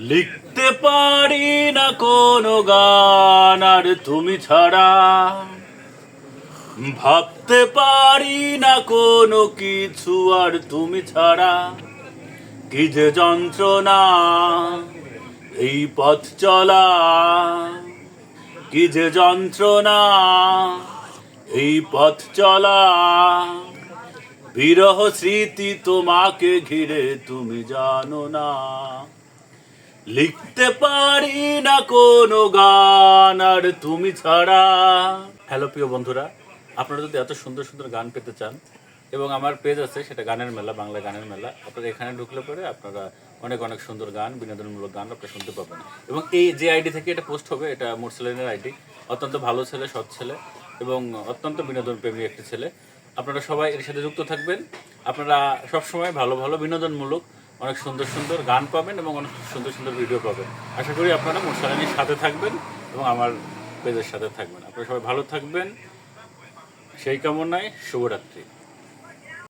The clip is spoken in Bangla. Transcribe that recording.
লিখতে পারি না কোনো গান আর তুমি ছাড়া। ভাবতে পারি না কোনো কিছু আর তুমি ছাড়া। কি যে যন্ত্রণা এই পথ চলা। কি যে যন্ত্রণা এই পথ চলা। বিরহ স্মৃতি তোমাকে ঘিরে তুমি জানো না। লিখতে পারি না কোনো গান, আর তুমি ছাড়া। হ্যালো প্রিয় বন্ধুরা, আপনারা যদি এত সুন্দর সুন্দর গান পেতে চান, এবং আমার পেজ আছে, সেটা গানের মেলা, বাংলা গানের মেলা, আপনারা এখানে ঢুকলে পরে আপনারা অনেক অনেক সুন্দর গান, বিনোদনমূলক গান আপনারা শুনতে পাবেন। এবং এই যে আইডি থেকে এটা পোস্ট হবে, এটা মোরসেলেনের আইডি অত্যন্ত ভালো ছেলে, সৎ ছেলে, এবং অত্যন্ত বিনোদন প্রেমী একটি ছেলে। আপনারা সবাই এর সাথে যুক্ত থাকবেন। আপনারা সবসময় ভালো ভালো বিনোদনমূলক অনেক সুন্দর সুন্দর গান পাবেন এবং অনেক সুন্দর সুন্দর ভিডিও পাবেন। আশা করি আপনারা মোশারানির সাথে থাকবেন এবং আমার পেজের সাথে থাকবেন। আপনারা সবাই ভালো থাকবেন। সেই কামনায় শুভরাত্রি।